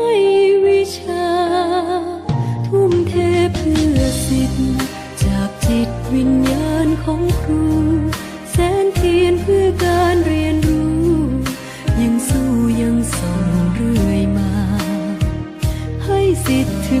้ ให้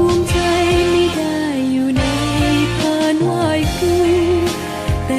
ภูมิใจไม่ได้อยู่ในผ่านไหวครูแต่